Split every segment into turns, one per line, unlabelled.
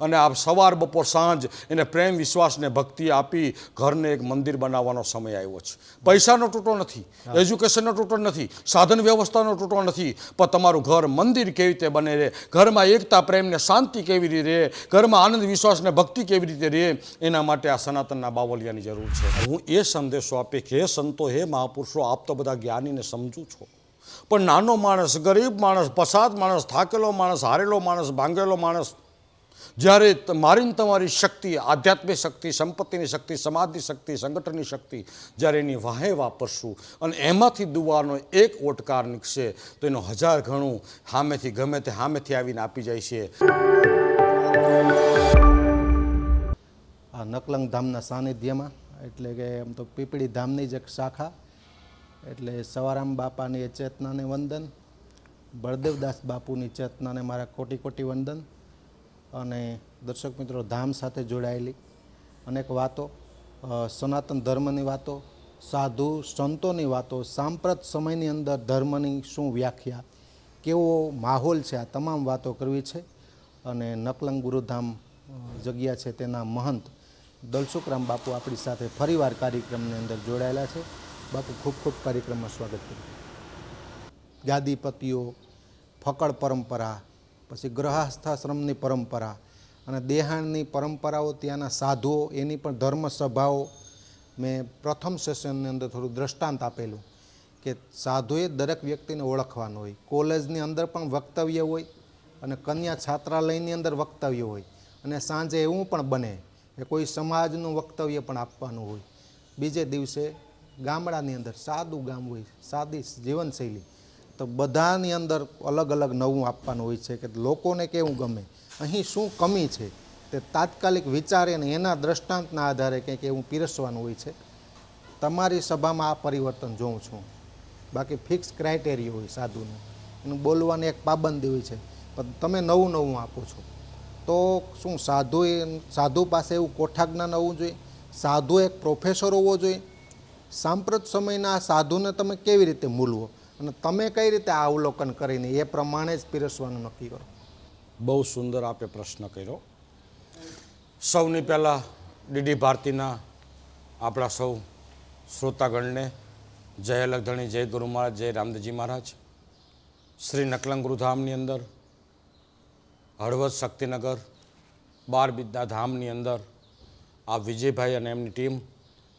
અને આ સવાર બપોર સાંજ એને પ્રેમ વિશ્વાસને ભક્તિ આપી ઘરને એક મંદિર બનાવવાનો સમય આવ્યો છે. પૈસાનો તૂટો નથી એજ્યુકેશનનો તૂટો નથી સાધન વ્યવસ્થાનો તૂટો નથી પણ તમારું ઘર મંદિર કેવી રીતે બને રહે ઘરમાં એકતા પ્રેમને શાંતિ કેવી રીતે રહે ઘરમાં આનંદ વિશ્વાસને ભક્તિ કેવી રીતે રહે એના માટે આ સનાતનના બાવલિયાની જરૂર છે. હું એ સંદેશો આપે કે હે સંતો હે મહાપુરુષો આપ તો બધા જ્ઞાનીને સમજું છો. પણ નાનો માણસ ગરીબ માણસ પસાદ માણસ થાકેલો માણસ હારેલો માણસ ભાંગેલો માણસ જ્યારે મારીને તમારી શક્તિ, આધ્યાત્મિક શક્તિ, સંપત્તિની શક્તિ સમાજની શક્તિ, સંગઠનની શક્તિ જ્યારે એની વાહે વાપરશું અને એમાંથી દુવાનો એક ઓટકાર નીકળશે, તો એનો હજાર ઘણું સામેથી ગમે તે સામેથી આવીને આપી જાય છે.
આ નકલંગ ધામના સાનિધ્યમાં, એટલે કે આમ તો પીપળી ધામની જ એક શાખા, એટલે સવારામ બાપાની ચેતનાને વંદન, બળદેવદાસ બાપુની ચેતનાને મારા કોટી કોટી વંદન અને દર્શક મિત્રો ધામ સાથે જોડાયેલી અનેક વાતો સનાતન ધર્મની વાતો, સાધુ સંતોની વાતો, સાંપ્રત સમયની અંદર ધર્મની શું વ્યાખ્યા, કેવો માહોલ છે, આ તમામ વાતો કરવી છે. અને નકલંગ ગુરુધામ જગ્યા છે તેના મહંત દલસુખરામ બાપુ આપણી સાથે ફરીવાર કાર્યક્રમની અંદર જોડાયેલા છે. બાપુ, ખૂબ ખૂબ કાર્યક્રમમાં સ્વાગત કર્યું ગાદીપતિઓ, ફકડ પરંપરા પછી ગ્રહાસ્થાશ્રમની પરંપરા અને દેહાણની પરંપરાઓ ત્યાંના સાધુઓ, એની પણ ધર્મ સભાઓ મેં પ્રથમ સેશનની અંદર થોડું દ્રષ્ટાંત આપેલું કે સાધુએ દરેક વ્યક્તિને ઓળખવાનું હોય. કોલેજની અંદર પણ વક્તવ્ય હોય અને કન્યા છાત્રાલયની અંદર વક્તવ્ય હોય. અને સાંજે એવું પણ બને કે કોઈ સમાજનું વક્તવ્ય પણ આપવાનું હોય. બીજે દિવસે ગામડાની અંદર સાદું ગામ હોય, સાદી જીવનશૈલી. તો બધાની અંદર અલગ અલગ નવું આપવાનું હોય છે કે લોકોને કેવું ગમે, અહીં શું કમી છે તે તાત્કાલિક વિચારે અને એના દ્રષ્ટાંતના આધારે કંઈક એવું પીરસવાનું હોય છે. તમારી સભામાં આ પરિવર્તન જોઉં છું. બાકી ફિક્સ ક્રાઇટેરિયા હોય સાધુનું. એનું બોલવાની એક પાબંદી હોય છે. પણ તમે નવું નવું આપો છો. તો શું સાધુ સાધુ પાસે એવું કોઠાજ્ઞાન હોવું જોઈએ? સાધુ એક પ્રોફેસર હોવો જોઈએ? સાંપ્રત સમયના સાધુને તમે કેવી રીતે મૂલવો? અને તમે કઈ રીતે આ અવલોકન કરીને એ પ્રમાણે જ પીરસવાનું નક્કી કરો?
બહુ સુંદર આપે પ્રશ્ન કર્યો. સૌની પહેલાં ડીડી ભારતીના આપણા સૌ શ્રોતાગણને જય લગધણી જય ગુરુ મહારાજ જય રામદેવજી મહારાજ. શ્રી નકલંગ ગુરુધામની અંદર, હળવદ શક્તિનગર, બાર વિદ્યા ધામની અંદર આ વિજયભાઈ અને એમની ટીમ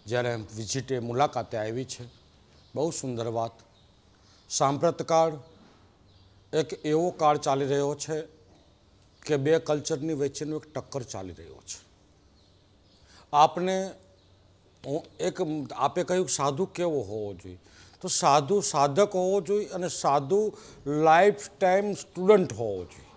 જ્યારે વિઝિટે મુલાકાતે આવી છે. બહુ સુંદર વાત. સાંપ્રત કાળ એક એવો કાળ ચાલી રહ્યો છે કે બે કલ્ચરની વચ્ચેનો એક ટક્કર ચાલી રહ્યો છે. આપને એક આપે કહ્યું સાધુ કેવો હોવો જોઈએ? તો સાધુ સાધક હોવો જોઈએ અને સાધુ લાઈફ ટાઈમ સ્ટુડન્ટ હોવો જોઈએ.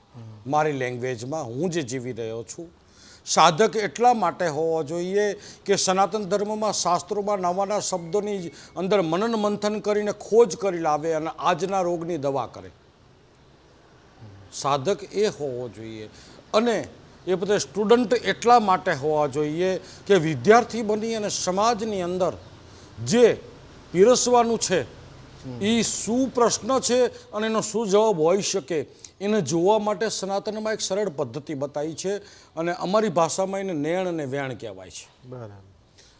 મારી લેંગ્વેજમાં હું જે જીવી રહ્યો છું સાધક એટલા માટે હોવો જોઈએ કે સનાતન ધર્મમાં શાસ્ત્રોમાં નવાના નવા શબ્દોની અંદર મનન મંથન કરીને ખોજ કરી લાવે અને આજના રોગની દવા કરે. સાધક એ હોવો જોઈએ. અને એ બધા સ્ટુડન્ટ એટલા માટે હોવા જોઈએ કે વિદ્યાર્થી બની અને સમાજની અંદર જે પીરસવાનું છે એ શું પ્રશ્ન છે અને એનો શું જવાબ હોઈ શકે? એને જોવા માટે સનાતનમાં એક સરળ પદ્ધતિ બતાવી છે અને અમારી ભાષામાં એને નેણ અને વેણ કહેવાય છે.
બરાબર.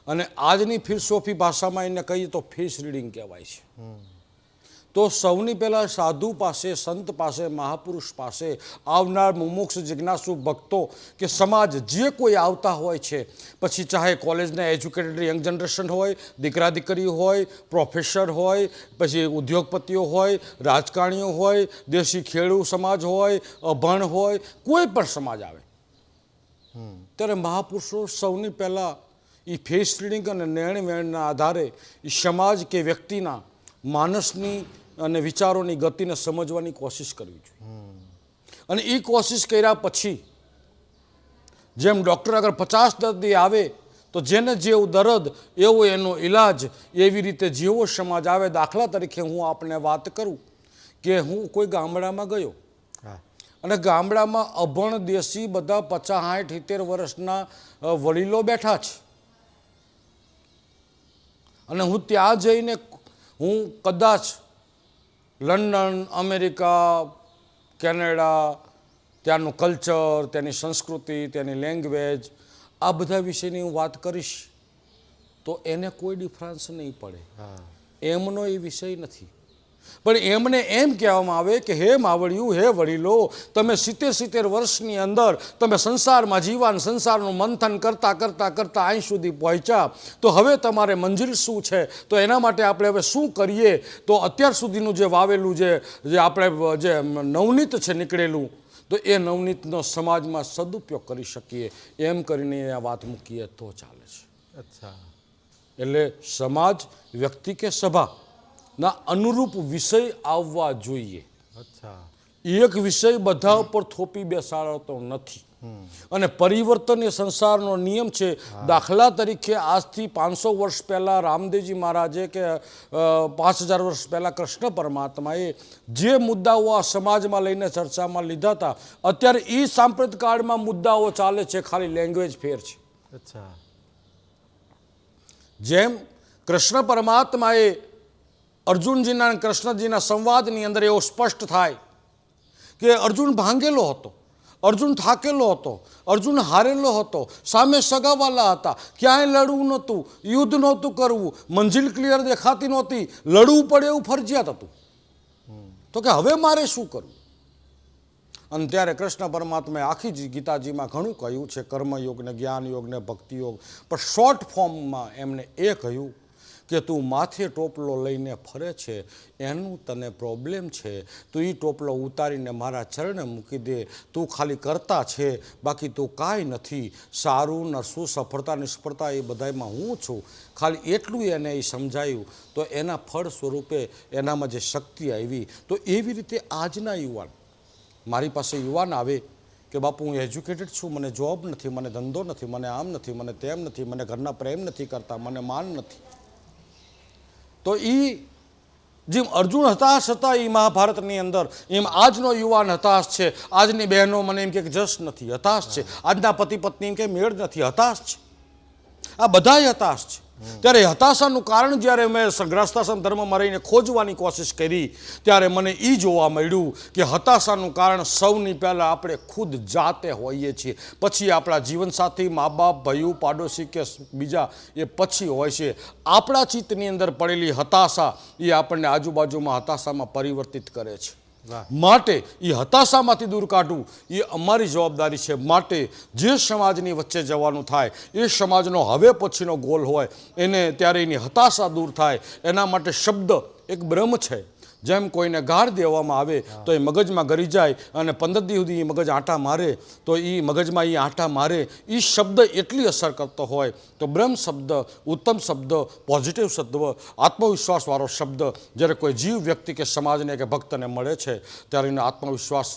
અને આજની ફિલસોફી ભાષામાં એને કહીએ તો ફેસ રીડિંગ કહેવાય છે. તો સૌની પહેલાં સાધુ પાસે સંત પાસે મહાપુરુષ પાસે આવનાર મુમુક્ષ જિજ્ઞાસુ ભક્તો કે સમાજ જે કોઈ આવતા હોય છે પછી ચાહે કોલેજના એજ્યુકેટેડ યંગ જનરેશન હોય દીકરા દીકરી હોય પ્રોફેસર હોય પછી ઉદ્યોગપતિઓ હોય રાજકારણીઓ હોય દેશી ખેડૂ સમાજ હોય અભણ હોય કોઈ પણ સમાજ આવે. ત્યારે મહાપુરુષો સૌની પહેલાં એ ફેસ રીડિંગ અને નેણ વેણના આધારે એ સમાજ કે વ્યક્તિના માનસની અને વિચારોની ગતિને સમજવાની કોશિશ કરવી જોઈએ. અને એ કોશિશ કર્યા પછી જેમ ડૉક્ટર આગળ પચાસ દર્દી આવે તો જેને જેવું દર્દ એવો એનો ઈલાજ એવી રીતે જેવો સમાજ આવે દાખલા તરીકે હું આપને વાત કરું કે હું કોઈ ગામડામાં ગયો.
હા.
અને ગામડામાં અભણ દેશી બધા પચાસ સાઠ સિત્તેર વર્ષના વડીલો બેઠા છે. અને હું ત્યાં જઈને હું કદાચ લંડન અમેરિકા કેનેડા ત્યાંનું કલ્ચર તેની સંસ્કૃતિ તેની લેંગ્વેજ આ બધા વિશેની હું વાત કરીશ તો એને કોઈ ડિફરન્સ નહીં પડે.
હા.
એમનો એ વિષય નથી. પણ એમને એમ કહેવામાં આવે કે હે માવડિયું હે વડીલો તમે સિત્તેર સિત્તેર વર્ષની અંદર તમે સંસારમાં જીવાન સંસારનું મંથન કરતાં કરતાં કરતાં અહીં સુધી પહોંચ્યા. તો હવે તમારે મંજિલ શું છે? તો એના માટે આપણે હવે શું કરીએ? તો અત્યાર સુધીનું જે વાવેલું જે જે આપણે જે નવનીત છે નીકળેલું તો એ નવનીતનો સમાજમાં સદુપયોગ કરી શકીએ. એમ કરીને આ વાત મૂકીએ તો ચાલે છે.
અચ્છા.
એટલે સમાજ વ્યક્તિ કે સભા ના અનુરૂપ વિષય આવવા જોઈએ.
અચ્છા.
એક વિષય બધા ઉપર થોપી બેસાડતો નથી. અને પરિવર્તન એ સંસારનો નિયમ છે. દાખલા તરીકે આજથી પાંચસો વર્ષ પહેલાં રામદેવજી મહારાજે કે પાંચ હજાર વર્ષ પહેલાં કૃષ્ણ પરમાત્માએ જે મુદ્દાઓ આ સમાજમાં લઈને ચર્ચામાં લીધા હતા અત્યારે એ સાંપ્રત કાળમાં મુદ્દાઓ ચાલે છે ખાલી લેંગ્વેજ ફેર છે.
અચ્છા.
જેમ કૃષ્ણ પરમાત્માએ અર્જુનજીના અને કૃષ્ણજીના સંવાદની અંદર એવો સ્પષ્ટ થાય કે અર્જુન ભાંગેલો હતો, અર્જુન થાકેલો હતો, અર્જુન હારેલો હતો, સામે સગાવાલા હતા. ક્યાંય લડવું નહોતું, યુદ્ધ નહોતું કરવું, મંજિલ ક્લિયર દેખાતી નહોતી, લડવું પડે એવું ફરજિયાત હતું. તો કે હવે મારે શું કરવું? અને ત્યારે કૃષ્ણ પરમાત્માએ આખી ગીતાજીમાં ઘણું કહ્યું છે કર્મયોગ ને જ્ઞાન યોગ ને ભક્તિ યોગ પણ શોર્ટ ફોર્મમાં એમને એ કહ્યું કે તું માથે ટોપલો લઈને ફરે છે, એનું તને પ્રોબ્લેમ છે, તું એ ટોપલો ઉતારીને મારા ચરણે મૂકી દે. તું ખાલી કરતા છે, બાકી તું કાંઈ નથી. સારું નરસું સફળતા, નિષ્ફળતા એ બધામાં હું છું. ખાલી એટલું એને એ સમજાયું. તો એના ફળ સ્વરૂપે એનામાં જે શક્તિ આવી, તો એવી રીતે આજના યુવાન, મારી પાસે યુવાન આવે કે, બાપુ, હું એજ્યુકેટેડ છું, મને જોબ નથી, મને ધંધો નથી, મને આમ નથી, મને તેમ નથી, મને ઘરના પ્રેમ નથી કરતા, મને માન નથી. તો એ જેમ અર્જુન હતાશ હતા એ મહાભારતની અંદર, એમ આજનો યુવાન હતાશ છે. આજની બહેનો મને એમ કે જશ નથી, હતાશ છે. આજના પતિ પત્ની એમ કે મેળ નથી, હતાશ છે. આ બધાય હતાશ છે. ત્યારે હતાશાનું કારણ જ્યારે મેં ગ્રસ્તાશ્રમ ધર્મમાં રહીને ખોજવાની કોશિશ કરી, ત્યારે મને એ જોવા મળ્યું કે હતાશાનું કારણ સૌની પહેલાં આપણે ખુદ જાતે હોઈએ છીએ પછી આપણા જીવનસાથી મા બાપ ભાઈઓ, પાડોશી કે બીજા, એ પછી હોય છે આપણા ચિત્તની અંદર પડેલી હતાશા એ આપણને આજુબાજુમાં હતાશામાં પરિવર્તિત કરે છે. માટે એ હતાશામાંથી દૂર કાઢવું, એ અમારી જવાબદારી છે. માટે જે સમાજની વચ્ચે જવાનું થાય, એ સમાજનો હવે પછીનો ગોલ હોય, એને ત્યારે એની હતાશા દૂર થાય. એના માટે શબ્દ એક બ્રહ્મ છે. જેમ કોઈને ગાળ દેવામાં આવે તો એ મગજમાં ગરી જાય અને પંદર દિવસ સુધી એ મગજ આંટા મારે, તો એ મગજમાં એ આંટા મારે એ શબ્દ એટલી અસર કરતો હોય. તો બ્રહ્મ શબ્દ, ઉત્તમ શબ્દ પોઝિટિવ શબ્દ આત્મવિશ્વાસવાળો શબ્દ જ્યારે કોઈ જીવ વ્યક્તિ કે સમાજને કે ભક્તને મળે છે, ત્યારે એનો આત્મવિશ્વાસ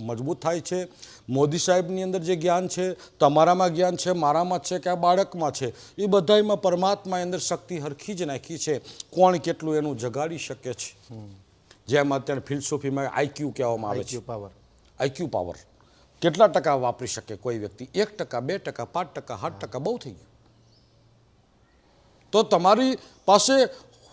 મજબૂત થાય છે. મોદી સાહેબની અંદર જે જ્ઞાન છે, તમારામાં જ્ઞાન છે, મારામાં છે કે આ બાળકમાં છે એ બધામાં પરમાત્માની અંદર શક્તિ હરખી જ નાખી છે. કોણ કેટલું એનું જગાડી શકે છે? જેમ અત્યારે ફિલસોફીમાં આઈક્યુ કહેવામાં આવે છે.
પાવર
આઈક્યુ પાવર કેટલા ટકા વાપરી શકે કોઈ વ્યક્તિ? એક ટકા બે ટકા પાંચ ટકા સાત ટકા બહુ થઈ ગયું. તો તમારી પાસે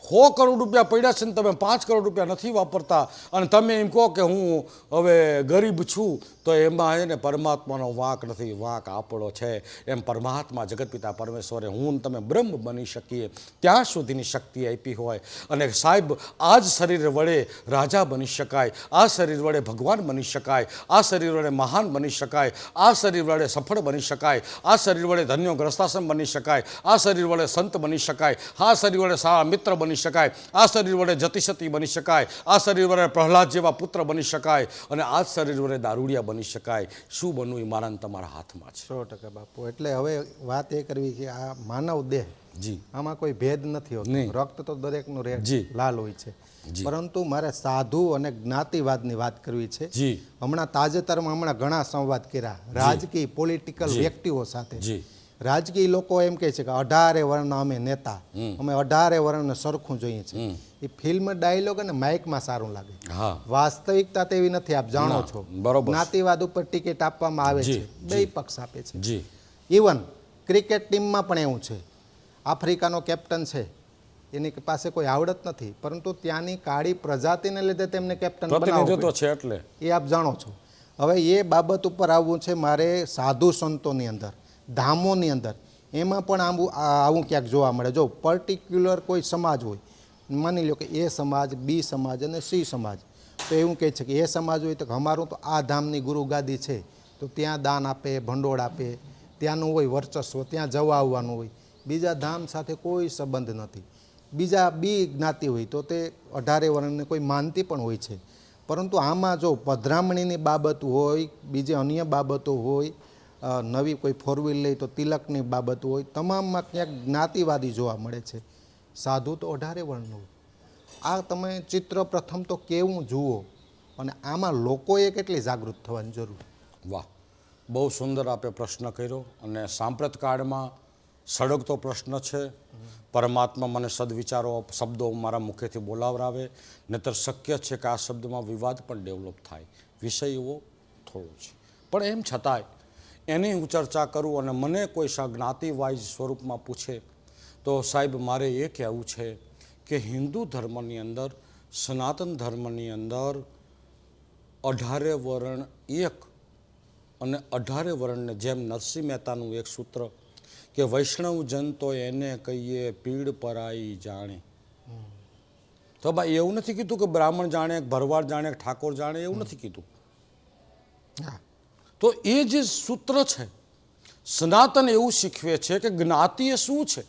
સો કરોડ રૂપિયા પડ્યા છે ને તમે પાંચ કરોડ રૂપિયા નથી વાપરતા. અને તમે એમ કહો કે હું હવે ગરીબ છું તો એમાં એને પરમાત્માનો વાંક નથી વાંક આપણો છે એમ પરમાત્મા જગતપિતા પરમેશ્વરે હું તમે બ્રહ્મ બની શકીએ ત્યાં સુધીની શક્તિ આપી હોય અને સાહેબ આ જ શરીર વડે રાજા બની શકાય આ શરીર વડે ભગવાન બની શકાય આ શરીર વડે મહાન બની શકાય આ શરીર વડે સફળ બની શકાય આ શરીર વડે ધન્યો ગ્રસ્તાશ્રમ બની શકાય આ શરીર વડે સંત બની શકાય આ શરીર વડે સારા મિત્ર બની શકાય આ શરીર વડે જતિશતી બની શકાય આ શરીર વડે પ્રહલાદ જેવા પુત્ર બની શકાય અને આ શરીર વડે દારૂડિયા બની શકાય? શું બનવું એ મારા તમારા હાથમાં છે.
સો ટકા બાપુ. એટલે હવે વાત એ કરવી કે આ માનવ દેહ
જી.
આમાં કોઈ ભેદ નથી હોતો. રક્ત તો દરેકનું રે લાલ હોય છે. પરંતુ મારે સાધુ અને જ્ઞાતિવાદની વાત કરવી છે. હમણાં તાજેતરમાં હમણાં ઘણા સંવાદ કર્યા. રાજકીય પોલિટિકલ વ્યક્તિઓ સાથે. રાજકીય લોકો એમ કહે છે કે અઢારે વર્ણ અમે નેતા. અમે અઢારે વર્ણને સરખું જોઈએ છે. એ ફિલ્મ ડાયલોગ અને માઇકમાં સારું લાગે.
હા.
વાસ્તવિકતા તેવી નથી આપ જાણો છો. જ્ઞાતિવાદ ઉપર ટિકિટ આપવામાં આવે છે. બે પક્ષ આપે છે. ઇવન ક્રિકેટ ટીમમાં પણ એવું છે. આફ્રિકાનો કેપ્ટન છે. એની પાસે કોઈ આવડત નથી પરંતુ ત્યાંની કાળી પ્રજાતિને લીધે તેમને કેપ્ટન
છે એટલે.
એ આપ જાણો છો. હવે એ બાબત ઉપર આવવું છે મારે સાધુ સંતોની અંદર ધામોની અંદર. એમાં પણ આવું આવું ક્યાંક જોવા મળે. જો પર્ટિક્યુલર કોઈ સમાજ હોય માની લો કે એ સમાજ, બી સમાજ અને સી સમાજ. તો એવું કહે છે કે એ સમાજ હોય તો અમારું તો આ ધામની ગુરુગાદી છે. તો ત્યાં દાન આપે, ભંડોળ આપે. ત્યાંનું હોય વર્ચસ્વ, ત્યાં જવા આવવાનું હોય. બીજા ધામ સાથે કોઈ સંબંધ નથી. બીજા બી જ્ઞાતિ હોય તો તે અઢારે વર્ણને કોઈ માનતી પણ હોય છે. પરંતુ આમાં જો પધરામણીની બાબત હોય, બીજી અન્ય બાબતો હોય નવી કોઈ ફોર વ્હીલ લઈ તો તિલકની બાબત હોય, તમામમાં ક્યાંક જ્ઞાતિવાદી જોવા મળે છે. સાધુ તો અઢારે વર્ણનું. આ તમે ચિત્ર પ્રથમ તો કેવું જુઓ અને આમાં લોકોએ કેટલી જાગૃત થવાની જરૂર?
વાહ, બહુ સુંદર આપે પ્રશ્ન કર્યો અને સાંપ્રત કાળમાં સળગતો પ્રશ્ન છે. પરમાત્મા મને સદવિચારો, શબ્દો મારા મુખેથી બોલાવરાવે નહીતર શક્ય છે કે આ શબ્દમાં વિવાદ પણ ડેવલપ થાય. વિષય એવો થોડો છે. પણ એમ છતાંય, એની હું ચર્ચા કરું અને મને કોઈ સા જ્ઞાતિ વાઇઝ સ્વરૂપમાં પૂછે તો સાહેબ મારે એ કહેવું છે કે હિન્દુ ધર્મની અંદર સનાતન ધર્મની અંદર અઢારે વર્ણ એક અને અઢારે વર્ણને જેમ નરસિંહ મહેતાનું એક સૂત્ર કે વૈષ્ણવ જન તો એને કહીએ પીડ પરાઈ જાણે. તો ભાઈ એવું નથી કીધું કે બ્રાહ્મણ જાણે ભરવાડ જાણે ઠાકોર જાણે એવું નથી કીધું. તો એ જે સૂત્ર છે સનાતન એવું શીખવે છે કે જ્ઞાતિ એ શું છે?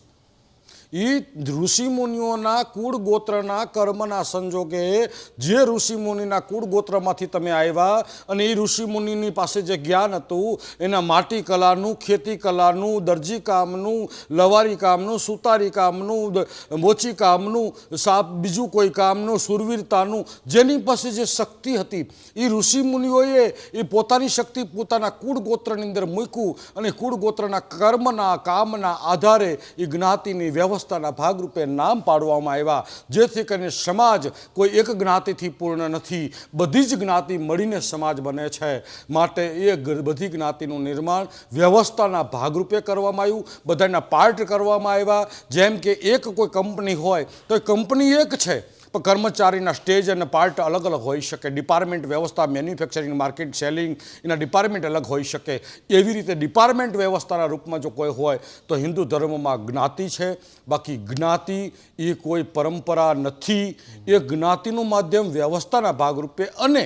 એ ઋષિમુનિઓના કુળ ગોત્રના કર્મના સંજોગે જે ઋષિમુનિના કુળ ગોત્રમાંથી તમે આવ્યા અને એ ઋષિમુનિની પાસે જે જ્ઞાન હતું, એના માટી કલાનું, ખેતી કલાનું, દરજી કામનું, લવારી કામનું, સુતારી કામનું મોચી કામનું, સાપ બીજું કોઈ કામનું, સુરવીરતાનું, જેની પાસે જે શક્તિ હતી એ ઋષિમુનિઓએ એ પોતાની શક્તિ પોતાના કુળ ગોત્રની અંદર મૂક્યું અને કુળ ગોત્રના કર્મના, કામના આધારે એ જ્ઞાતિની વ્યવસ્થાના ભાગરૂપે નામ પાડવામાં આવ્યા, જેથી કરીને સમાજ કોઈ એક જ્ઞાતિથી પૂર્ણ નથી. બધી જ જ્ઞાતિ મળીને સમાજ બને છે. માટે એ બધી જ્ઞાતિનું નિર્માણ વ્યવસ્થાના ભાગરૂપે કરવામાં આવ્યું. બધાના પાર્ટ કરવામાં આવ્યા. જેમ કે એક કોઈ કંપની હોય, તો એ કંપની એક છે. પણ કર્મચારીના સ્ટેજ અને પાર્ટ અલગ અલગ હોઈ શકે. ડિપાર્ટમેન્ટ વ્યવસ્થા, મેન્યુફેક્ચરિંગ, માર્કેટ સેલિંગ એના ડિપાર્ટમેન્ટ અલગ હોઈ શકે. એવી રીતે ડિપાર્ટમેન્ટ વ્યવસ્થાના રૂપમાં જો કોઈ હોય, તો હિન્દુ ધર્મમાં જ્ઞાતિ છે. બાકી જ્ઞાતિ એ કોઈ પરંપરા નથી. એ જ્ઞાતિનું માધ્યમ વ્યવસ્થાના ભાગરૂપે અને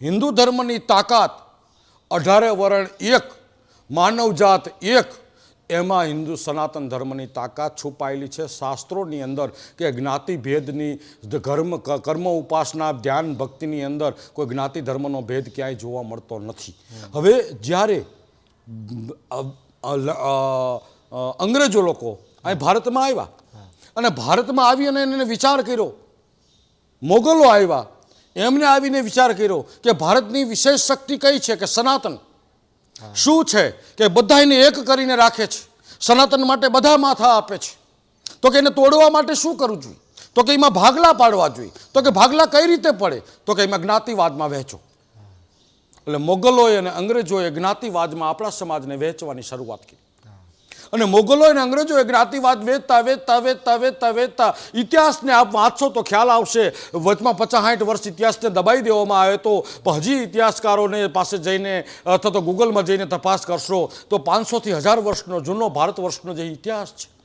હિન્દુ ધર્મની તાકાત અઢારે વર્ણ એક, માનવજાત એક એમાં હિન્દુ સનાતન ધર્મની તાકાત છુપાયેલી છે. શાસ્ત્રોની અંદર કે જ્ઞાતિભેદની ધર્મ કર્મ ઉપાસના, ધ્યાન ભક્તિની અંદર કોઈ જ્ઞાતિ ધર્મનો ભેદ ક્યાંય જોવા મળતો નથી. હવે જ્યારે અંગ્રેજો લોકો અહીં ભારતમાં આવ્યા અને ભારતમાં આવી અને એને વિચાર કર્યો. મોગલો આવ્યા. એમને આવીને વિચાર કર્યો કે ભારતની વિશેષ શક્તિ કઈ છે? કે સનાતન. શું છે કે બધાને એક કરીને રાખે છે? સનાતન માટે બધા માથા આપે છે. તો કે એને તોડવા માટે શું કરવું જોઈએ? તો કે એમાં ભાગલા પાડવા જોઈએ. તો કે ભાગલા કઈ રીતે પડે? તો કે એમાં જ્ઞાતિવાદમાં વહેંચો. એટલે મોગલોએ અને અંગ્રેજોએ જ્ઞાતિવાદમાં આપણા સમાજને વહેંચવાની શરૂઆત કરી. અને મોગલો અને અંગ્રેજોએ જ્ઞાતિવાદ વેચતા વેચતા વેચતા વેચતા વેચતા ઇતિહાસને આપ વાંચશો તો ખ્યાલ આવશે. વચમાં પચાસ વર્ષ ઇતિહાસને દબાઈ દેવામાં આવે તો હજી ઇતિહાસકારોને પાસે જઈને અથવા તો ગૂગલમાં જઈને તપાસ કરશો તો પાંચસોથી હજાર વર્ષનો જૂનો ભારત વર્ષનો જે ઇતિહાસ છે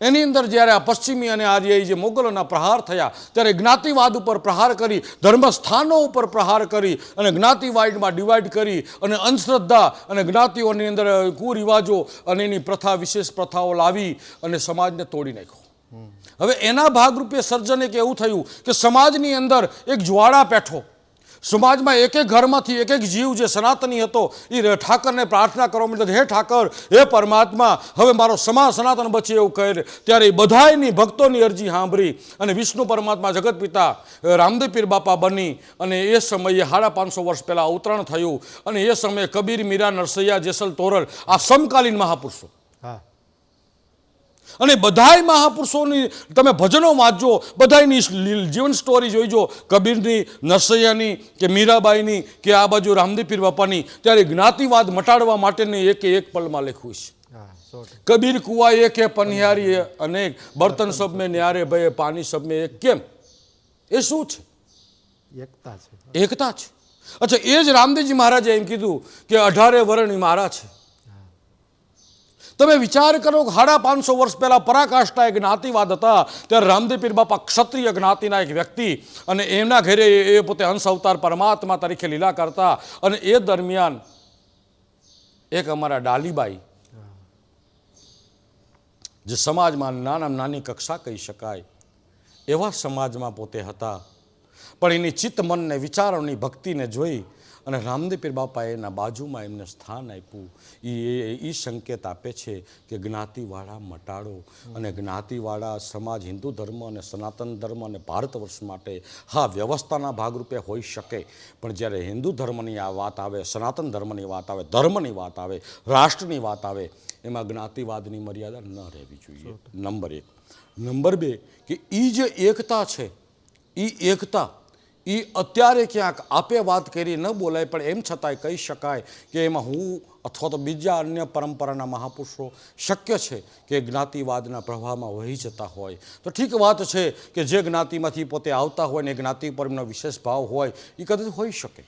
એની અંદર જ્યારે આ પશ્ચિમી અને આર્યઈ જે મોગલોના પ્રહાર થયા ત્યારે જ્ઞાતિવાદ ઉપર પ્રહાર કરી ધર્મસ્થાનો ઉપર પ્રહાર કરી અને જ્ઞાતિવાદમાં ડિવાઈડ કરી અને અંધશ્રદ્ધા અને જ્ઞાતિઓની અંદર કુરિવાજો અને એની પ્રથા વિશેષ પ્રથાઓ લાવી અને સમાજને તોડી નાખ્યો. હવે એના ભાગરૂપે સર્જન એક એવું થયું કે સમાજની અંદર એક જ્વાળા પેઠો સમાજમાં એક એક ઘરમાંથી એક એક જીવ જે સનાતની હતો એ ઠાકરને પ્રાર્થના કરવા માંડ્યો હે ઠાકર, હે પરમાત્મા, હવે મારો સમાજ સનાતન બચે એવું કહે ત્યારે એ બધાયની ભક્તોની અરજી સાંભળી અને વિષ્ણુ પરમાત્મા જગત પિતા રામદેવ પીર બાપા બની અને એ સમયે સાડા પાંચસો વર્ષ પહેલાં અવતરણ થયું અને એ સમયે કબીર મીરા નરસૈયા જેસલ તોરલ આ સમકાલીન મહાપુરુષો.
હા.
અને બધાય મહાપુરુષોની તમે ભજનો વાંચજો બધાયની જીવન સ્ટોરી જોઈજો. કબીરની નરસૈયાની કે મીરાબાઈની કે આ બાજુ રામદેવ પીર બાપાની ત્યારે જ્ઞાતિવાદ મટાડવા માટેની એક એક પલમાં લખ્યું છે. કબીર કુવા એક એ પનિહારી અનેક બર્તન સબ મેં ન્યારે ભય પાણી સબ મેં એક કેમ? એ શું છે?
એકતા છે.
એકતા છે. અચ્છા એ જ રામદેવજી મહારાજે એમ કીધું કે અઢારે વરણ એ મારા છે. તમે વિચાર કરો કે સાડા પાંચસો વર્ષ પહેલાં પરાકાષ્ઠા એક જ્ઞાતિવાદ હતા. ત્યારે રામદેવ પીર બાપા ક્ષત્રિય જ્ઞાતિના એક વ્યક્તિ અને એમના ઘરે એ- એ પોતે અંશ અવતાર પરમાત્મા તરીકે લીલા કરતા અને એ દરમિયાન એક અમારા ડાલીબાઈ જે સમાજમાં નાના નાની કક્ષા કહી શકાય, એવા સમાજમાં પોતે હતા. પણ એની ચિત્ત મનને વિચારોની ભક્તિને જોઈ અને રામદેવ પીર બાપાએ એના બાજુમાં એમને સ્થાન આપ્યું. એ એ સંકેત આપે છે કે જ્ઞાતિવાળા મટાડો અને જ્ઞાતિવાળા સમાજ હિન્દુ ધર્મ અને સનાતન ધર્મ અને ભારત વર્ષ માટે હા વ્યવસ્થાના ભાગરૂપે હોઈ શકે. પણ જ્યારે હિન્દુ ધર્મની આ વાત આવે સનાતન ધર્મની વાત આવે ધર્મની વાત આવે રાષ્ટ્રની વાત આવે એમાં જ્ઞાતિવાદની મર્યાદા ન રહેવી જોઈએ. નંબર એક. નંબર બે કે એ જે એકતા છે એ એકતા એ અત્યારે ક્યાંક આપે વાત કરી ન બોલાય, પણ એમ છતાંય કહી શકાય કે એમાં હું અથવા તો બીજા અન્ય પરંપરાના મહાપુરુષો શક્ય છે કે જ્ઞાતિવાદના પ્રવાહમાં વહી જતા હોય. તો ઠીક વાત છે કે જે જ્ઞાતિમાંથી પોતે આવતા હોય ને જ્ઞાતિ પર એમનો વિશેષ ભાવ હોય એ કદાચ હોઈ શકે.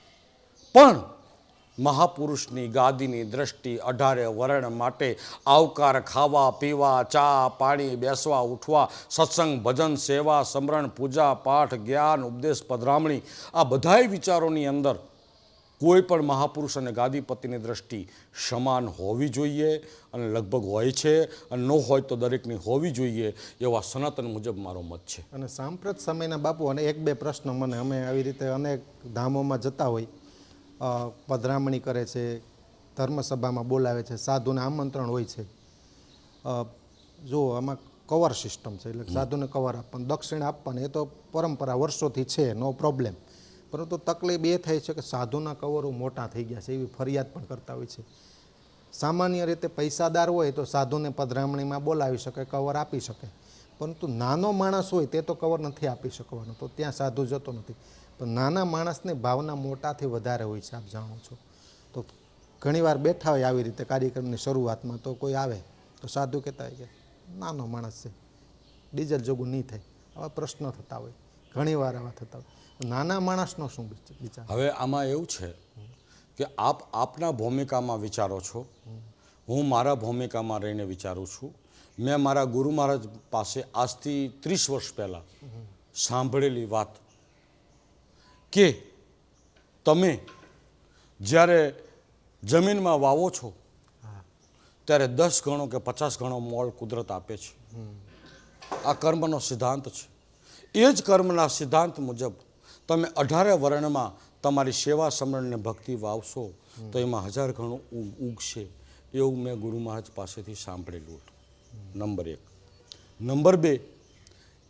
પણ મહાપુરુષની ગાદીની દ્રષ્ટિ અઢારે વરણ માટે આવકાર ખાવા, પીવા, ચા, પાણી, બેસવા, ઉઠવા, સત્સંગ, ભજન, સેવા, સમરણ, પૂજા, પાઠ, જ્ઞાન, ઉપદેશ, પધરામણી, આ બધાય વિચારોની અંદર કોઈ પણ મહાપુરુષ અને ગાદીપતિની દ્રષ્ટિ સમાન હોવી જોઈએ અને લગભગ હોય છે અને ન હોય તો દરેકની હોવી જોઈએ એવા સનાતન મુજબ મારો મત છે.
અને સાંપ્રત સમયના બાપુ અને એક બે પ્રશ્ન મને, અમે આવી રીતે અનેક ધામોમાં જતા હોય. પધરામણી કરે છે ધર્મસભામાં બોલાવે છે સાધુને આમંત્રણ હોય છે. જો આમાં કવર સિસ્ટમ છે એટલે સાધુને કવર આપવાનું દક્ષિણ આપવાની એ તો પરંપરા વર્ષોથી છે નો પ્રોબ્લેમ. પરંતુ તકલીફ એ થાય છે કે સાધુના કવરો મોટા થઈ ગયા છે એવી ફરિયાદ પણ કરતા હોય છે. સામાન્ય રીતે પૈસાદાર હોય તો સાધુને પધરામણીમાં બોલાવી શકે કવર આપી શકે. પરંતુ નાનો માણસ હોય તે તો કવર નથી આપી શકવાનો તો ત્યાં સાધુ જતો નથી. પણ નાના માણસની ભાવના મોટાથી વધારે હોય છે, આપ જાણો છો. તો ઘણીવાર બેઠા હોય આવી રીતે કાર્યક્રમની શરૂઆતમાં, તો કોઈ આવે, તો સાધુ કહેતા હોય કે, નાનો માણસ છે, ડીઝલ જોગું નહીં થાય. આવા પ્રશ્નો થતા હોય, ઘણીવાર આવા થતા હોય. નાના માણસનો શું વિચ- વિચાર?
હવે આમાં એવું છે કે આપ આપના ભૂમિકામાં વિચારો છો. હું મારા ભૂમિકામાં રહીને વિચારું છું. મેં મારા ગુરુ મહારાજ પાસે આજથી ત્રીસ વર્ષ પહેલાં સાંભળેલી વાત કે તમે જ્યારે જમીનમાં વાવો છો, ત્યારે દસ ગણો કે પચાસ ગણો મોલ કુદરત આપે છે. આ કર્મનો સિદ્ધાંત છે. એ જ કર્મના સિદ્ધાંત મુજબ તમે અઢારે વર્ણમાં તમારી સેવા સમરણને ભક્તિ વાવશો, તો એમાં હજાર ઊગ ઉગશે. એવું મેં ગુરુ મહારાજ પાસેથી સાંભળેલું હતું. નંબર એક. નંબર બે,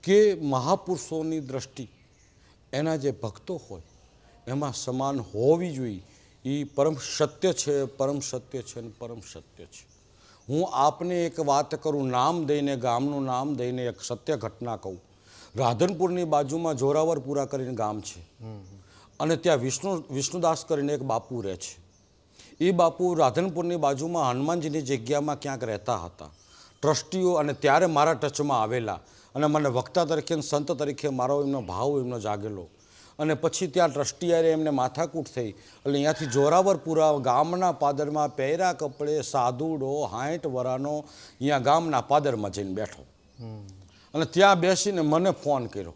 કે મહાપુરુષોની દ્રષ્ટિ એના જે ભક્તો હોય, એમાં સમાન હોવી જોઈએ. એ પરમ સત્ય છે, પરમ સત્ય છે અને પરમ સત્ય છે. હું આપને એક વાત કરું, નામ દઈને, ગામનું નામ દઈને એક સત્ય ઘટના કહું. રાધનપુરની બાજુમાં જોરાવરપુરા કરીને ગામ છે. અને ત્યાં વિષ્ણુ, વિષ્ણુદાસ કરીને એક બાપુ રહે છે. એ બાપુ રાધનપુરની બાજુમાં હનુમાનજીની જગ્યામાં ક્યાંક રહેતા હતા. ટ્રસ્ટીઓ અને ત્યારે મારા ટચમાં આવેલા અને મને વક્તા તરીકે સંત તરીકે મારો એમનો ભાવ એમનો જાગેલો. અને પછી ત્યાં ટ્રસ્ટીયારે એમને માથાકૂટ થઈ. એટલે અહીંયાથી જોરાવરપુરા ગામના પાદરમાં પહેરા કપડે સાધુડો હાઈટ વરાનો અહીંયા ગામના પાદરમાં જઈને બેઠો. અને ત્યાં બેસીને મને ફોન કર્યો.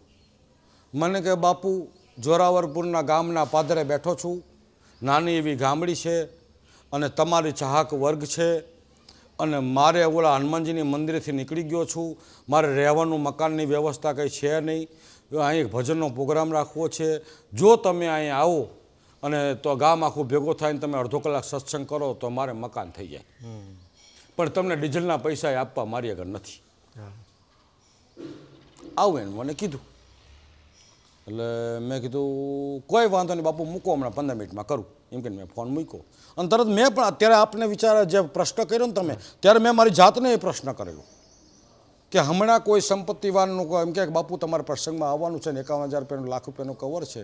મને કે બાપુ જોરાવરપુરના ગામના પાદરે બેઠો છું. નાની એવી ગામડી છે અને તમારી ચાહક વર્ગ છે. અને મારે ઓલા હનુમાનજીની મંદિરેથી નીકળી ગયો છું. મારે રહેવાનું મકાનની વ્યવસ્થા કંઈ છે નહીં. અહીં એક ભજનનો પ્રોગ્રામ રાખવો છે. જો તમે અહીં આવો અને તો ગામ આખું ભેગો થાયને તમે અડધો કલાક સત્સંગ કરો તો મારે મકાન થઈ જાય. પણ તમને ડીઝલના પૈસા આપવા મારી આગળ નથી. આવું એને મને કીધું. એટલે મેં કીધું કોઈ વાંધો નહીં બાપુ મૂકો હમણાં પંદર મિનિટમાં કરું. એમ કે મેં ફોન મૂક્યો. અને તરત મેં પણ અત્યારે આપને વિચાર જે પ્રશ્ન કર્યો ને તમે, ત્યારે મેં મારી જાતને એ પ્રશ્ન કરેલો. કે હમણાં કોઈ સંપત્તિવાનનું એમ કે બાપુ તમારા પ્રસંગમાં આવવાનું છે ને એકાવન હજાર રૂપિયાનું, લાખ રૂપિયાનું કવર છે,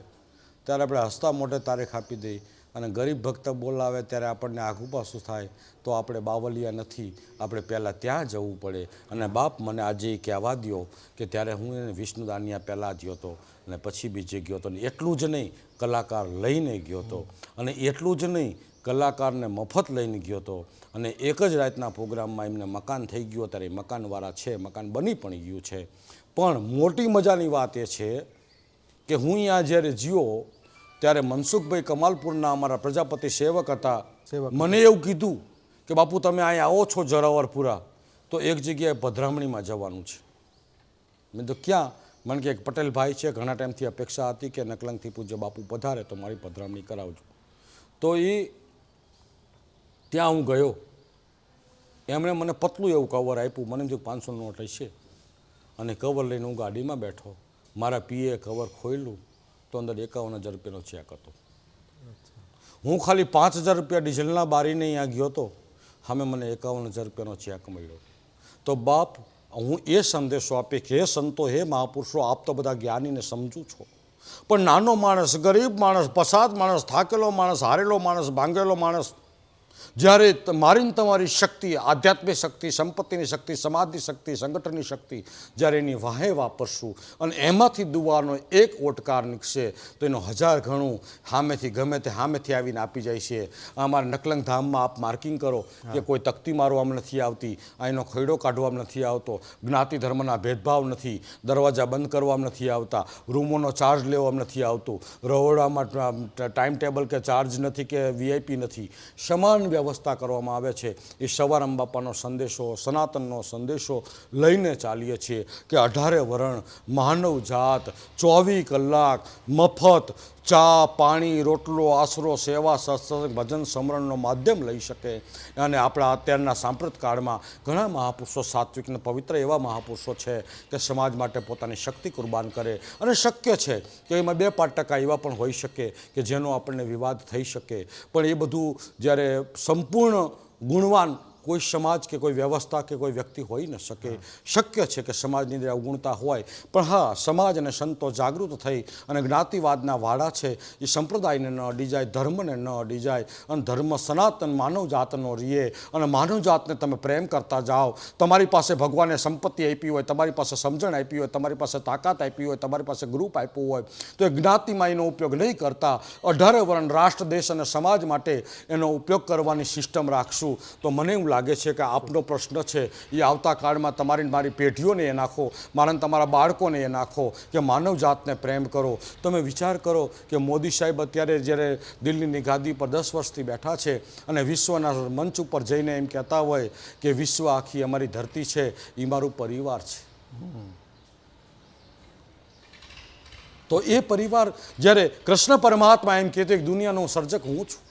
ત્યારે આપણે હસતા મોઢે તારીખ આપી દઈ અને ગરીબ ભક્ત બોલાવે ત્યારે આપણને આઘું પાછું થાય, તો આપણે બાવલિયા નથી, આપણે પહેલાં ત્યાં જવું પડે. અને બાપ મને આજે એ કહેવા દ્યો કે ત્યારે હું એને વિષ્ણુદાનિયા પહેલાં ગયો હતો અને પછી બીજે ગયો હતો. ને એટલું જ નહીં કલાકાર લઈને ગયો હતો અને એટલું જ નહીં કલાકારને મફત લઈને ગયો હતો અને એક જ રાતના પ્રોગ્રામમાં એમને મકાન થઈ ગયું ત્યારે મકાનવાળા છે મકાન બની પણ ગયું છે. પણ મોટી મજાની વાત એ છે કે હું અહીંયા જ્યારે જીવો ત્યારે મનસુખભાઈ કમાલપુરના અમારા પ્રજાપતિ સેવક હતા. મને એવું કીધું કે બાપુ તમે અહીંયા આવો છો જરાવરપુરા તો એક જગ્યાએ પધરામણીમાં જવાનું છે. મેં તો ક્યાં? મને કે એક પટેલ છે, ઘણા ટાઈમથી અપેક્ષા હતી કે નકલંગથી પૂજ્ય બાપુ પધારે, તો મારી પધરામણી કરાવજો. તો એ ત્યાં હું ગયો. એમણે મને પતલું એવું કવર આપ્યું. મને જો પાંચસો નોટ હશે. અને કવર લઈને હું ગાડીમાં બેઠો. મારા પીએ કવર ખોલ્યું તો અંદર એકાવન હજાર રૂપિયાનો ચેક હતો. હું ખાલી પાંચ હજાર રૂપિયા ડીઝલના બારીને અહીંયા ગયો હતો. સામે મને એકાવન હજાર રૂપિયાનો ચેક મળ્યો. તો બાપ હું એ સંદેશો આપે કે, હે સંતો, હે મહાપુરુષો, આપ તો બધા જ્ઞાનીને સમજું છો. પણ નાનો માણસ, ગરીબ માણસ, પસાદ માણસ, થાકેલો માણસ, હારેલો માણસ, ભાંગેલો માણસ જ્યારે ત- મારી તમારી શક્તિ આધ્યાત્મિક શક્તિ સંપત્તિની શક્તિ સમાજની શક્તિ સંગઠનની શક્તિ જ્યારે એની વાહે વાપરશું અને એમાંથી દુવાનો એક ઓટકાર નીકળશે તો એનો હજાર ઘણું સામેથી ગમે તે સામેથી આવીને આપી જાય છે. અમારા નકલંગ ધામમાં આપ માર્કિંગ કરો કે કોઈ તકતી મારવામાં નથી આવતી આ એનો ખૈડો કાઢવામાં નથી આવતો જ્ઞાતિ ધર્મના ભેદભાવ નથી દરવાજા બંધ કરવામાં નથી આવતા રૂમોનો ચાર્જ લેવામાં નથી આવતું રહોડામાં ટાઈમ ટેબલ કે ચાર્જ નથી કે વીઆઈપી નથી. સમાન વ્યવસ્થા કરવામાં આવે છે. એ સવારમ બાપાનો સંદેશો, સનાતનનો સંદેશો લઈને ચાલીએ છીએ કે અઢારે વરણ માનવ જાત, ચોવીસ કલાક, મફત, ચા, પાણી, રોટલો, આશરો, સેવા, સત્સંગ, ભજન, સમરણનો માધ્યમ લઈ શકે. અને આપણા અત્યારના સાંપ્રત કાળમાં ઘણા મહાપુરુષો સાત્વિક અને પવિત્ર એવા મહાપુરુષો છે કે સમાજ માટે પોતાની શક્તિ કુરબાન કરે. અને શક્ય છે કે એમાં બે પાંચ ટકા એવા પણ હોઈ શકે કે જેનો આપણને વિવાદ થઈ શકે. પણ એ બધું જ્યારે સંપૂર્ણ ગુણવાન કોઈ સમાજ કે કોઈ વ્યવસ્થા કે કોઈ વ્યક્તિ હોઈ ન શકે. શક્ય છે કે સમાજની અંદર અવગુણતા હોય. પણ હા, સમાજ અને સંતો જાગૃત થઈ અને જ્ઞાતિવાદના વાડા છે. એ સંપ્રદાયને ન અડી જાય ધર્મને ન અડી જાય અને ધર્મ સનાતન માનવ જાતનો અને માનવ જાતને તમે પ્રેમ કરતા જાઓ. તમારી પાસે ભગવાને સંપત્તિ આપી હોય, તમારી પાસે સમજણ આપી હોય, તમારી પાસે તાકાત આપી હોય, તમારી પાસે ગ્રુપ આપ્યું હોય, તો એ જ્ઞાતિમાં એનો ઉપયોગ નહીં કરતા. અઢારે વર્ણ રાષ્ટ્ર, દેશ અને સમાજ માટે એનો ઉપયોગ કરવાની સિસ્ટમ રાખશું. તો મને એવું લાગે છે કે આપનો પ્રશ્ન છે એ આવતા કાળમાં તમારી મારી પેઢીઓને એ નાખો, મારા તમારા બાળકોને એ નાખો, કે માનવ જાતને પ્રેમ કરો. તમે વિચાર કરો કે મોદી સાહેબ અત્યારે જ્યારે દિલ્હીની ગાદી પર દસ વર્ષથી બેઠા છે અને વિશ્વના મંચ ઉપર જઈને એમ કહેતા હોય કે વિશ્વ આખી અમારી ધરતી છે એ મારું પરિવાર છે. તો એ પરિવાર જ્યારે કૃષ્ણ પરમાત્મા એમ કહેતો કે દુનિયાનો સર્જક હું છું?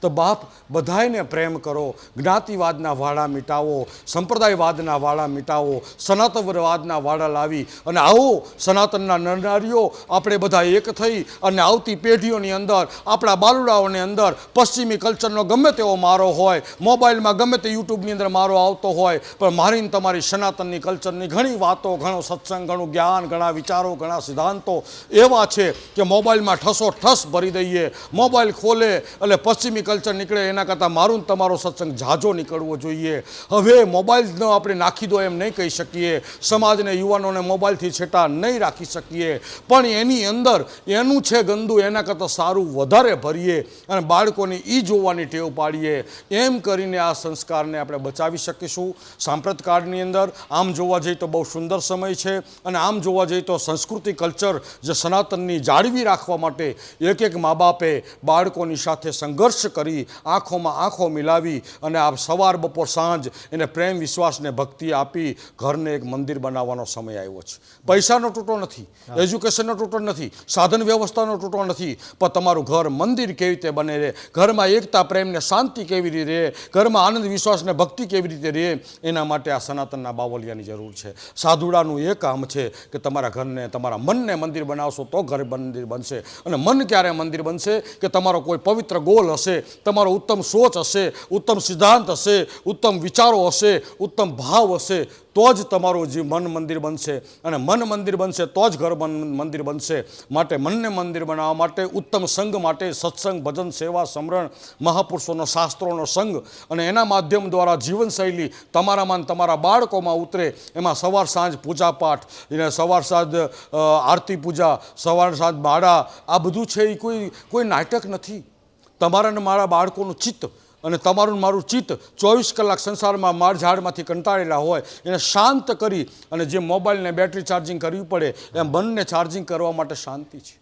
તો બાપ, બધાયને પ્રેમ કરો. જ્ઞાતિવાદના વાળા મિટાવો, સંપ્રદાયવાદના વાળા મિટાવો, સનાતનવાદના વાળા લાવી અને આવો સનાતનના નરનારીઓ આપણે બધા એક થઈ અને આવતી પેઢીઓની અંદર, આપણા બાલુડાઓની અંદર પશ્ચિમી કલ્ચરનો ગમે તેવો મારો હોય, મોબાઈલમાં ગમે તે યુટ્યુબની અંદર મારો આવતો હોય, પણ મારીને તમારી સનાતનની કલ્ચરની ઘણી વાતો, ઘણો સત્સંગ, ઘણું જ્ઞાન, ઘણા વિચારો, ઘણા સિદ્ધાંતો એવા છે કે મોબાઈલમાં ઠસો ઠસ ભરી દઈએ. મોબાઈલ ખોલે એટલે પશ્ચિમી કલ્ચર નીકળે, એના કરતાં મારું તમારો સત્સંગ ઝાઝો નીકળવો જોઈએ. હવે મોબાઈલ આપણે નાખી દો એમ નહીં કહી શકીએ. સમાજને, યુવાનોને મોબાઈલથી છેટા નહીં રાખી શકીએ. પણ એની અંદર એનું છે ગંદુ, એના કરતાં સારું વધારે ભરીએ અને બાળકોની એ જોવાની ટેવ પાડીએ. એમ કરીને આ સંસ્કારને આપણે બચાવી શકીશું. સાંપ્રત કાળની અંદર આમ જોવા જઈએ તો બહુ સુંદર સમય છે અને આમ જોવા જઈએ તો સંસ્કૃતિ કલ્ચર જે સનાતનની જાળવી રાખવા માટે એક એક મા બાપે બાળકોની સાથે સંઘર્ષ કરી આંખોમાં આંખો મિલાવી અને આ સવાર બપોર સાંજ એને પ્રેમ વિશ્વાસને ભક્તિ આપી ઘરને એક મંદિર બનાવવાનો સમય આવ્યો છે. પૈસાનો તૂટો નથી એજ્યુકેશનનો તૂટો નથી સાધન વ્યવસ્થાનો તૂટો નથી પણ તમારું ઘર મંદિર કેવી રીતે બને રહે ઘરમાં એકતા પ્રેમને શાંતિ કેવી રીતે રહે ઘરમાં આનંદ વિશ્વાસને ભક્તિ કેવી રીતે રહે એના માટે આ સનાતનના બાવલિયાની જરૂર છે. સાધુડાનું એ કામ છે કે તમારા ઘરને તમારા મનને મંદિર બનાવશો તો ઘર મંદિર બનશે. અને મન ક્યારે મંદિર બનશે? કે તમારો કોઈ પવિત્ર ગોલ હશે તમારો ઉત્તમ સોચ હશે, ઉત્તમ સિદ્ધાંત હશે, ઉત્તમ વિચારો હશે, ઉત્તમ ભાવ હશે, તો જ તમારું જે મન મંદિર બનશે. અને મન મંદિર બનશે, તો જ ઘર મંદિર બનશે. માટે મનને મંદિર બનાવવા માટે ઉત્તમ સંઘ માટે સત્સંગ, ભજન, સેવા, સમરણ, મહાપુરુષોનો શાસ્ત્રોનો સંઘ અને એના માધ્યમ દ્વારા જીવનશૈલી તમારામાં તમારા બાળકોમાં ઉતરે. એમાં સવાર સાંજ પૂજા પાઠ, એને સવાર સાંજ આરતી પૂજા, સવાર સાંજ બાળા, આ બધું છે એ કોઈ કોઈ નાટક નથી. તમારા અને મારા બાળકોનું ચિત્ત અને તમારું મારું ચિત્ત ચોવીસ કલાક સંસારમાં માર ઝાડમાંથી કંટાળેલા હોય, એને શાંત કરી અને જે મોબાઈલને બેટરી ચાર્જિંગ કરવી પડે, એમ મનને ચાર્જિંગ કરવા માટે શાંતિ છે.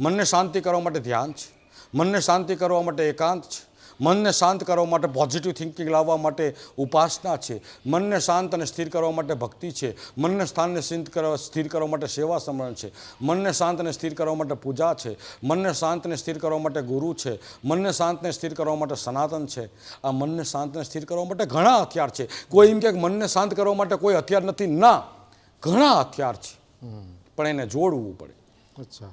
મનને શાંતિ કરવા માટે ધ્યાન છે. મનને શાંતિ કરવા માટે એકાંત છે. મનને શાંત કરવા માટે પોઝિટિવ થિંકિંગ લાવવા માટે ઉપાસના છે. મનને શાંત અને સ્થિર કરવા માટે ભક્તિ છે. મનને સ્થાનને સ્થિર કરવા સ્થિર કરવા માટે સેવા સમરણ છે. મનને શાંત અને સ્થિર કરવા માટે પૂજા છે. મનને શાંતને સ્થિર કરવા માટે ગુરુ છે. મનને શાંતને સ્થિર કરવા માટે સનાતન છે. આ મનને શાંતને સ્થિર કરવા માટે ઘણા હથિયાર છે. કોઈ એમ કે મનને શાંત કરવા માટે કોઈ હથિયાર નથી. ના ઘણા હથિયાર છે. પણ એને જોડવું પડે.
અચ્છા.